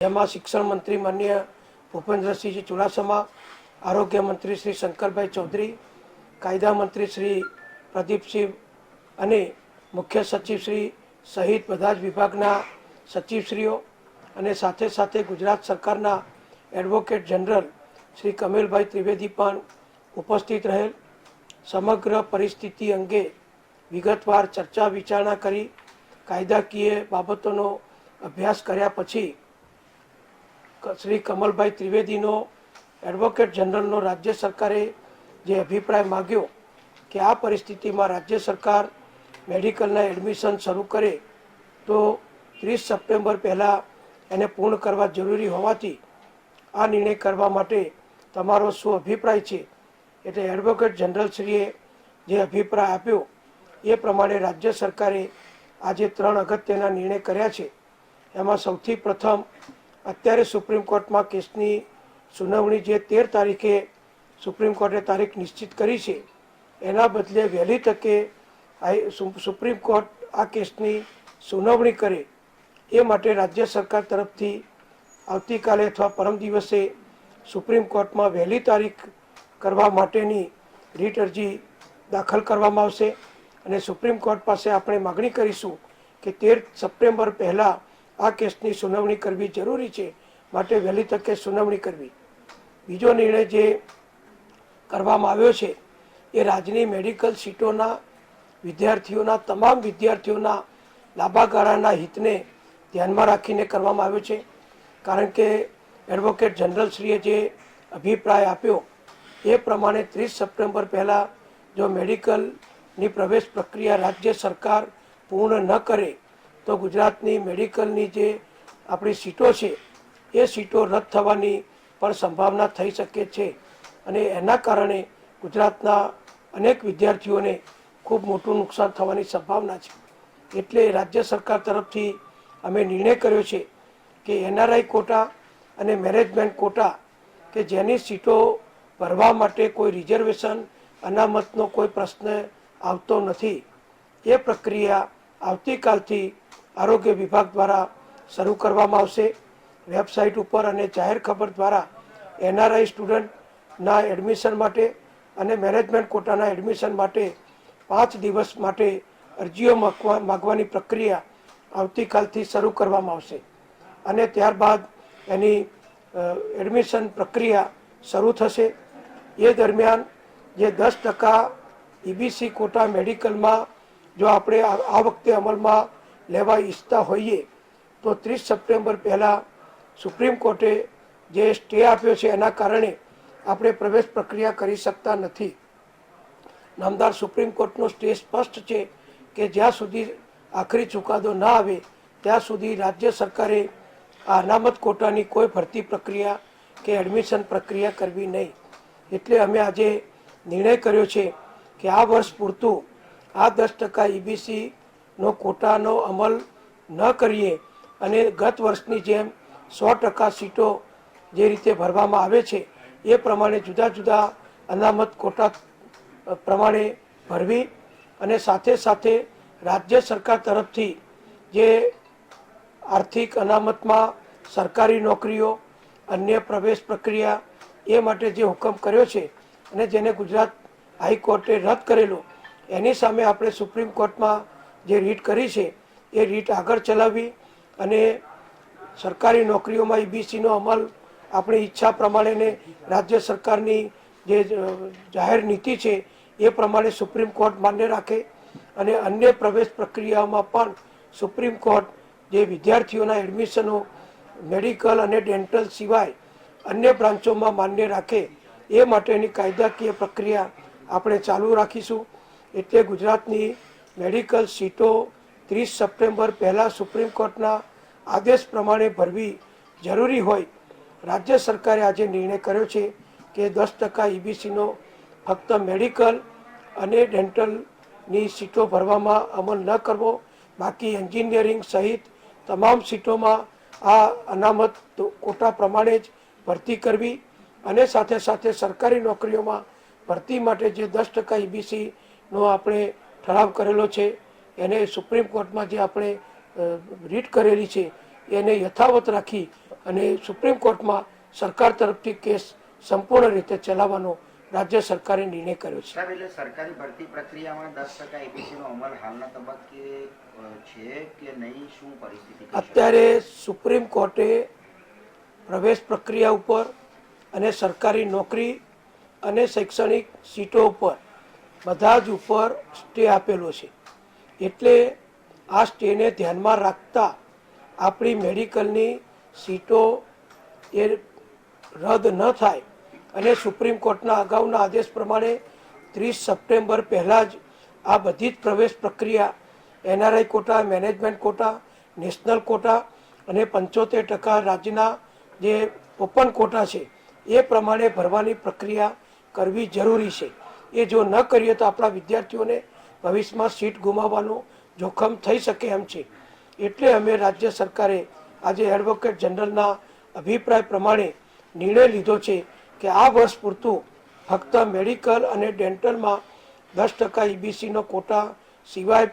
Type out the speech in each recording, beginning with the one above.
જેમાં શિક્ષણ મંત્રી માન્ય ભૂપેન્દ્રસિંહજી ચુડાસમા, આરોગ્ય મંત્રી શ્રી શંકરભાઈ ચૌધરી, કાયદા મંત્રી શ્રી પ્રદીપસિંહ અને મુખ્ય સચિવ શ્રી સહિત બધા જ વિભાગના સચિવશ્રીઓ અને સાથે સાથે ગુજરાત સરકારના એડવોકેટ જનરલ શ્રી કમિલભાઈ ત્રિવેદી પણ ઉપસ્થિત રહેલ. સમગ્ર પરિસ્થિતિ અંગે વિગતવાર ચર્ચા વિચારણા કરી કાયદાકીય બાબતોનો અભ્યાસ કર્યા પછી શ્રી કમલભાઈ ત્રિવેદીનો એડવોકેટ જનરલનો રાજ્ય સરકારે જે અભિપ્રાય માગ્યો કે આ પરિસ્થિતિમાં રાજ્ય સરકાર મેડિકલના એડમિશન શરૂ કરે, તો ત્રીસ સપ્ટેમ્બર પહેલાં એને પૂર્ણ કરવા જરૂરી હોવાથી આ નિર્ણય કરવા માટે તમારો શું અભિપ્રાય છે? એટલે એડવોકેટ જનરલશ્રીએ જે અભિપ્રાય આપ્યો એ પ્રમાણે રાજ્ય સરકારે આજે ત્રણ અગત્યના નિર્ણય કર્યા છે. એમાં સૌથી પ્રથમ અત્યારે સુપ્રીમ કોર્ટમાં કેસની સુનાવણી જે તેર તારીખે સુપ્રીમ કોર્ટે તારીખ નિશ્ચિત કરી છે, એના બદલે વહેલી તકે સુપ્રીમ કોર્ટ આ કેસની સુનાવણી કરે, એ માટે રાજ્ય સરકાર તરફથી આવતીકાલે અથવા પરમ દિવસે સુપ્રીમ કોર્ટમાં વહેલી તારીખ કરવા માટેની રીટ અરજી દાખલ કરવામાં આવશે. અને સુપ્રીમ કોર્ટ પાસે આપણે માગણી કરીશું કે તેર સપ્ટેમ્બર પહેલાં આ કેસની સુનાવણી કરવી જરૂરી છે. માટે વહેલી તકે સુનાવણી કરવી. બીજો નિર્ણય જે કરવામાં આવ્યો છે, એ રાજની મેડિકલ સીટોના વિદ્યાર્થીઓના, તમામ વિદ્યાર્થીઓના લાંબા ગાળાના હિતને ધ્યાનમાં રાખીને કરવામાં આવ્યો છે. કારણ કે એડવોકેટ જનરલશ્રીએ જે અભિપ્રાય આપ્યો, એ પ્રમાણે ત્રીસ સપ્ટેમ્બર પહેલાં જો મેડિકલની પ્રવેશ પ્રક્રિયા રાજ્ય સરકાર પૂર્ણ ન કરે તો ગુજરાતની મેડિકલની જે આપણી સીટો છે, એ સીટો રદ થવાની પણ સંભાવના થઈ શકે છે. અને એના કારણે ગુજરાતના અનેક વિદ્યાર્થીઓને ખૂબ મોટું નુકસાન થવાની સંભાવના છે. એટલે રાજ્ય સરકાર તરફથી અમે નિર્ણય કર્યો છે કે એનઆરઆઈ કોટા અને મેનેજમેન્ટ કોટા કે જેની સીટો ભરવા માટે કોઈ રિઝર્વેશન, અનામતનો કોઈ પ્રશ્ન આવતો નથી. એ પ્રક્રિયા આવતીકાલથી આરોગ્ય વિભાગ દ્વારા શરૂ કરવામાં આવશે. વેબસાઇટ ઉપર અને જાહેર ખબર દ્વારા એનઆરઆઈ સ્ટુડન્ટના એડમિશન માટે અને મેનેજમેન્ટ કોટાના એડમિશન માટે પાંચ દિવસ માટે અરજીઓ માગવા માગવાની પ્રક્રિયા આવતીકાલથી શરૂ કરવામાં આવશે. અને ત્યારબાદ એની એડમિશન પ્રક્રિયા શરૂ થશે. એ દરમિયાન જે દસ ટકા ઈબીસી કોટા મેડિકલમાં જો આપણે આ આ વખતે અમલમાં લેવા ઈચ્છતા હોઈએ, તો ત્રીસ સપ્ટેમ્બર પહેલાં સુપ્રીમ કોર્ટે જે સ્ટે આપ્યો છે એના કારણે આપણે પ્રવેશ પ્રક્રિયા કરી શકતા નથી. નામદાર સુપ્રીમ કોર્ટનો સ્ટે સ્પષ્ટ છે કે જ્યાં સુધી આખરી ચુકાદો ના આવે, ત્યાં સુધી રાજ્ય સરકારે આ અનામત કોટાની કોઈ ભરતી પ્રક્રિયા કે એડમિશન પ્રક્રિયા કરવી નહીં. એટલે અમે આજે નિર્ણય કર્યો છે કે આ વર્ષ પૂરતું આ દસ ટકા ઈબીસીનો કોટાનો અમલ ન કરીએ અને ગત વર્ષની જેમ સો ટકા સીટો જે રીતે ભરવામાં આવે છે, એ પ્રમાણે જુદા જુદા અનામત કોટા પ્રમાણે ભરવી અને સાથે સાથે રાજ્ય સરકાર તરફથી જે આર્થિક અનામતમાં સરકારી નોકરીઓ, અન્ય પ્રવેશ પ્રક્રિયા એ માટે જે હુકમ કર્યો છે અને જેને ગુજરાત હાઈકોર્ટે રદ કરેલો, એની સામે આપણે સુપ્રીમ કોર્ટમાં જે રીટ કરી છે, એ રીટ આગળ ચલાવી અને સરકારી નોકરીઓમાં ઈબીસીનો અમલ આપણી ઈચ્છા પ્રમાણેને રાજ્ય સરકારની જે જાહેર નીતિ છે, એ પ્રમાણે સુપ્રીમ કોર્ટ માન્ય રાખે અને અન્ય પ્રવેશ પ્રક્રિયાઓમાં પણ સુપ્રીમ કોર્ટ જે વિદ્યાર્થીઓના એડમિશનો મેડિકલ અને ડેન્ટલ સિવાય અન્ય બ્રાન્ચોમાં માન્ય રાખે, એ માટેની કાયદાકીય પ્રક્રિયા આપણે ચાલુ રાખીશું. એટલે ગુજરાતની મેડિકલ સીટો ત્રીસ સપ્ટેમ્બર પહેલાં સુપ્રીમ કોર્ટના આદેશ પ્રમાણે ભરવી જરૂરી હોય, રાજ્ય સરકારે આજે નિર્ણય કર્યો છે કે દસ ટકા ઈબીસીનો ફક્ત મેડિકલ અને ડેન્ટલની સીટો ભરવામાં અમલ ન કરવો, બાકી એન્જિનિયરિંગ સહિત તમામ સીટોમાં આ અનામત કોટા પ્રમાણે જ ભરતી કરવી અને સાથે સાથે સરકારી નોકરીઓમાં ભરતી માટે જે દસ ટકા ઈબીસીનો આપણે ઠરાવ કરેલો છે. એને સુપ્રીમ કોર્ટમાં જે આપણે રીટ કરેલી છે એને યથાવત રાખી અને સુપ્રીમ કોર્ટમાં સરકાર તરફથી કેસ સંપૂર્ણ રીતે ચલાવવાનો રાજ્ય સરકારે નિર્ણય કર્યો છે. એટલે સરકારી ભરતી પ્રક્રિયામાં દસ ટકા એબીસીનો અમલ હાલના તબક્કે છે કે નહીં? શું પરિસ્થિતિ અત્યારે સુપ્રીમ કોર્ટે પ્રવેશ પ્રક્રિયા ઉપર અને સરકારી નોકરી અને શૈક્ષણિક સીટો ઉપર બધા જ ઉપર સ્ટે આપેલો છે. એટલે આ સ્ટેને ધ્યાનમાં રાખતા આપણી મેડિકલની સીટો એ રદ ન થાય અને સુપ્રીમ કોર્ટના અગાઉના આદેશ પ્રમાણે ત્રીસ સપ્ટેમ્બર પહેલાં જ આ બધી જ પ્રવેશ પ્રક્રિયા NRI quota, management quota, national quota અને પંચોતેર ટકા રાજ્યના જે ઓપન કોટા છે એ પ્રમાણે ભરવાની પ્રક્રિયા કરવી જરૂરી છે. એ જો ન કરીએ તો આપણા વિદ્યાર્થીઓને ભવિષ્યમાં સીટ ગુમાવવાનું જોખમ થઈ શકે એમ છે. એટલે અમે રાજ્ય સરકારે આજે એડવોકેટ જનરલના અભિપ્રાય પ્રમાણે નિર્ણય લીધો છે કે આ વર્ષ પૂરતું ફક્ત મેડિકલ અને ડેન્ટલમાં દસ ટકા ઈબીસીનો કોટા સિવાય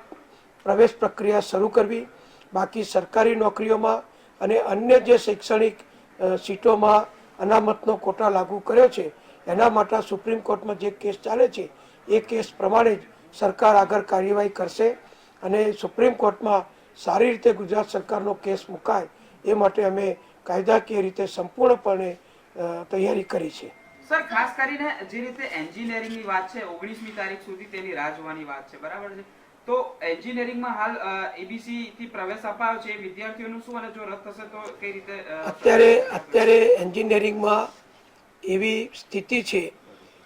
પ્રવેશ પ્રક્રિયા શરૂ કરવી, બાકી સરકારી નોકરીઓમાં અને અન્ય જે શૈક્ષણિક સીટોમાં અનામતનો કોટા લાગુ કર્યો છે એના માટે સુપ્રીમ કોર્ટમાં જે કેસ ચાલે છે એ કેસ પ્રમાણે જ સરકાર આગળ કાર્યવાહી કરશે અને સુપ્રીમ કોર્ટમાં સારી રીતે ગુજરાત સરકારનો કેસ મુકાય એ માટે અમે કાયદાકીય રીતે સંપૂર્ણપણે તૈયારી કરી છે. સર ખાસ કરીને જે રીતે એન્જિનિયરિંગની વાત છે ઓગણીસમી તારીખ સુધી તેની રાહ જોવાની વાત છે બરાબર છે? તો એન્જિનિયરિંગમાં હાલ એબીસી થી પ્રવેશ અપાયો છે વિદ્યાર્થીઓનું શું અને જો રદ થશે તો કઈ રીતે અત્યારે અત્યારે એન્જિનિયરિંગમાં એવી સ્થિતિ છે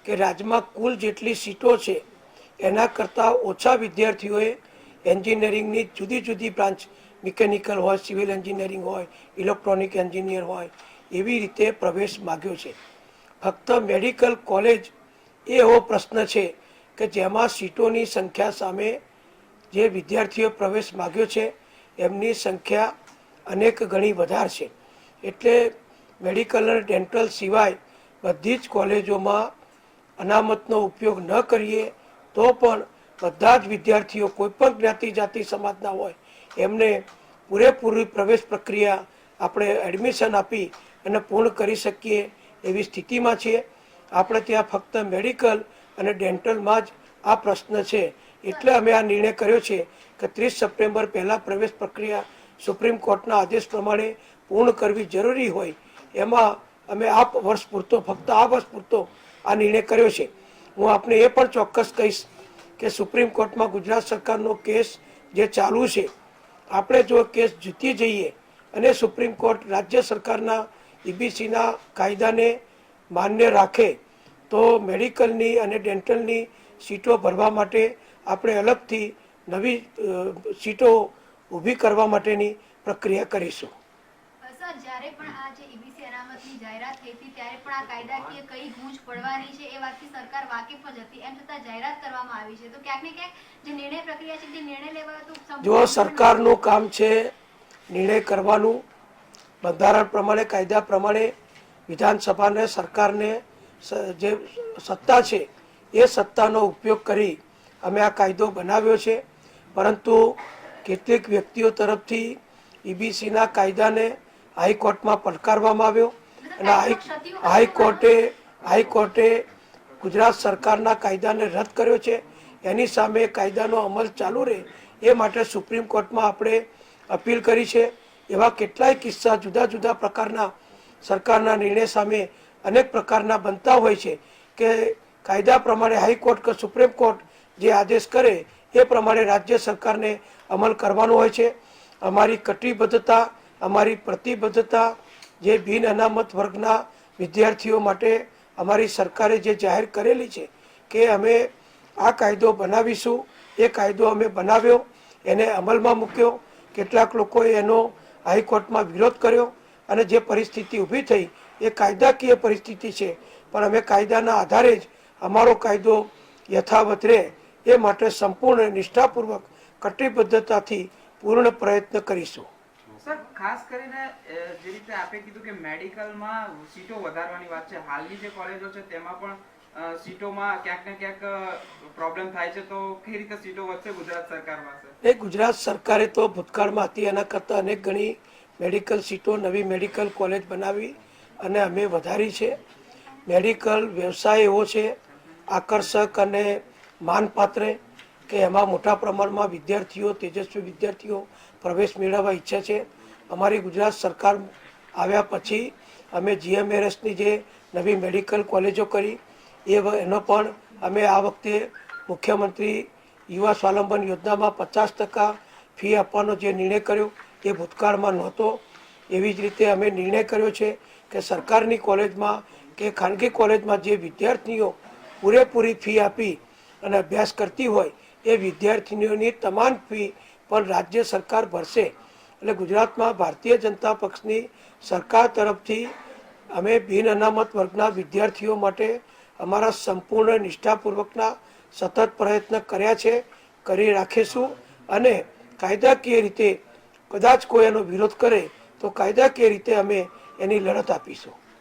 કે રાજ્યમાં કુલ જેટલી સીટો છે, એના કરતાં ઓછા વિદ્યાર્થીઓએ એન્જિનિયરિંગની જુદી જુદી બ્રાન્ચ, મિકેનિકલ હોય, સિવિલ એન્જિનિયરિંગ હોય, ઇલેક્ટ્રોનિક એન્જિનિયર હોય, એવી રીતે પ્રવેશ માગ્યો છે. ફક્ત મેડિકલ કોલેજ એ એવો પ્રશ્ન છે કે જેમાં સીટોની સંખ્યા સામે જે વિદ્યાર્થીઓ પ્રવેશ માગ્યો છે, એમની સંખ્યા અનેક ગણી વધારે છે. એટલે મેડિકલ અને ડેન્ટલ સિવાય બધી જ કોલેજોમાં અનામતનો ઉપયોગ ન કરીએ તો પણ બધા જ વિદ્યાર્થીઓ કોઈ પણ જ્ઞાતિ, જાતિ, સમાજના હોય, એમને પૂરેપૂરી પ્રવેશ પ્રક્રિયા આપણે એડમિશન આપી અને પૂર્ણ કરી શકીએ એવી સ્થિતિમાં છીએ. આપણે ત્યાં ફક્ત મેડિકલ અને ડેન્ટલમાં જ આ પ્રશ્ન છે. એટલે અમે આ નિર્ણય કર્યો છે કે ત્રીસ સપ્ટેમ્બર પહેલાં પ્રવેશ પ્રક્રિયા સુપ્રીમ કોર્ટના આદેશ પ્રમાણે પૂર્ણ કરવી જરૂરી હોય. એમાં અમે આ વર્ષ પૂરતો, ફક્ત આ વર્ષ પૂરતો આ નિર્ણય કર્યો છે. હું આપને એ પણ ચોક્કસ કહીશ કે સુપ્રીમ કોર્ટમાં ગુજરાત સરકારનો કેસ જે ચાલુ છે, આપણે જો કેસ જીતી જઈએ અને સુપ્રીમ કોર્ટ રાજ્ય સરકારના ઈબીસીના કાયદાને માન્ય રાખે, તો મેડિકલની અને ડેન્ટલની સીટો ભરવા માટે આપણે અલગથી નવી સીટો ઊભી કરવા માટેની પ્રક્રિયા કરીશું. સર, જ્યારે પણ આ જે ઈબીસી જાહેરાત થઈ હતી, ત્યારે પણ આ કાયદાકીય કઈ ગૂંચ પડવાની છે એ વાતથી સરકાર વાકેફ જ હતી. એમ છતાં જાહેરાત કરવામાં આવી છે. તો ક્યાંક ને ક્યાંક જે નિર્ણય પ્રક્રિયા છે, જે નિર્ણય લેવાયો તો જો સરકારનું કામ છે નિર્ણય કરવાનું, બંધારણ પ્રમાણે, કાયદા પ્રમાણે, વિધાનસભાને, સરકારને જે સત્તા છે એ સત્તાનો ઉપયોગ કરી અમે આ કાયદો બનાવ્યો છે. પરંતુ કેટલીક વ્યક્તિઓ તરફથી ઈબીસીના કાયદાને હાઈકોર્ટમાં પડકારવામાં આવ્યો. અને હાઈ હાઈકોર્ટે હાઈકોર્ટે ગુજરાત સરકારના કાયદાને રદ કર્યો છે. એની સામે કાયદાનો અમલ ચાલુ રહે એ માટે સુપ્રીમ કોર્ટમાં આપણે અપીલ કરી છે. એવા કેટલાય કિસ્સા જુદા જુદા પ્રકારના સરકારના નિર્ણય સામે અનેક પ્રકારના બનતા હોય છે કે કાયદા પ્રમાણે હાઈકોર્ટ કે સુપ્રીમ કોર્ટ જે આદેશ કરે એ પ્રમાણે રાજ્ય સરકારને અમલ કરવાનો હોય છે. અમારી કટિબદ્ધતા, અમારી પ્રતિબદ્ધતા જે બિન અનામત વર્ગના વિદ્યાર્થીઓ માટે અમારી સરકારે જે જાહેર કરેલી છે કે અમે આ કાયદો બનાવીશું, એ કાયદો અમે બનાવ્યો, એને અમલમાં મૂક્યો, કેટલાક લોકોએ એનો હાઈકોર્ટમાં વિરોધ કર્યો અને જે પરિસ્થિતિ ઊભી થઈ એ કાયદાકીય પરિસ્થિતિ છે. પણ અમે કાયદાના આધારે જ અમારો કાયદો યથાવત રહે એ માટે સંપૂર્ણ નિષ્ઠાપૂર્વક, કટિબદ્ધતાથી પૂર્ણ પ્રયત્ન કરીશું. સર, ખાસ કરીને જે રીતે આપે કીધું કે મેડિકલમાં સીટો વધારવાની વાત છે, હાલની જે કોલેજો છે તેમાં પણ સીટોમાં ક્યાંક ને ક્યાંક પ્રોબ્લેમ થાય છે તો કઈ રીતે સીટો વધશે ગુજરાત સરકાર પાસે ગુજરાત સરકારે તો ભૂતકાળમાં હતી, એના કરતાં અનેક ગણી મેડિકલ સીટો નવી મેડિકલ કોલેજ બનાવી અને અમે વધારી છે. મેડિકલ વ્યવસાય એવો છે, આકર્ષક અને માનપાત્ર. કે એમાં મોટા પ્રમાણમાં વિદ્યાર્થીઓ, તેજસ્વી વિદ્યાર્થીઓ પ્રવેશ મેળવવા ઈચ્છે છે. અમારી ગુજરાત સરકાર આવ્યા પછી અમે જીએમએરએસની જે નવી મેડિકલ કોલેજો કરી, એ એનો પણ અમે આ વખતે મુખ્યમંત્રી યુવા સ્વાવલંબન યોજનામાં પચાસ ટકા ફી આપવાનો જે નિર્ણય કર્યો એ ભૂતકાળમાં નહોતો. એવી જ રીતે અમે નિર્ણય કર્યો છે કે સરકારની કોલેજમાં કે ખાનગી કોલેજમાં જે વિદ્યાર્થીઓ પૂરેપૂરી ફી આપી અને અભ્યાસ કરતી હોય એ વિદ્યાર્થીનીઓની તમામ ફી પણ રાજ્ય સરકાર ભરશે. એટલે ગુજરાતમાં ભારતીય જનતા પક્ષની સરકાર તરફથી અમે બિન અનામત વર્ગના વિદ્યાર્થીઓ માટે અમારા સંપૂર્ણ નિષ્ઠાપૂર્વકના સતત પ્રયત્ન કર્યા છે, કરી રાખીશું અને કાયદાકીય રીતે કદાચ કોઈ એનો વિરોધ કરે તો કાયદાકીય રીતે અમે એની લડત આપીશું.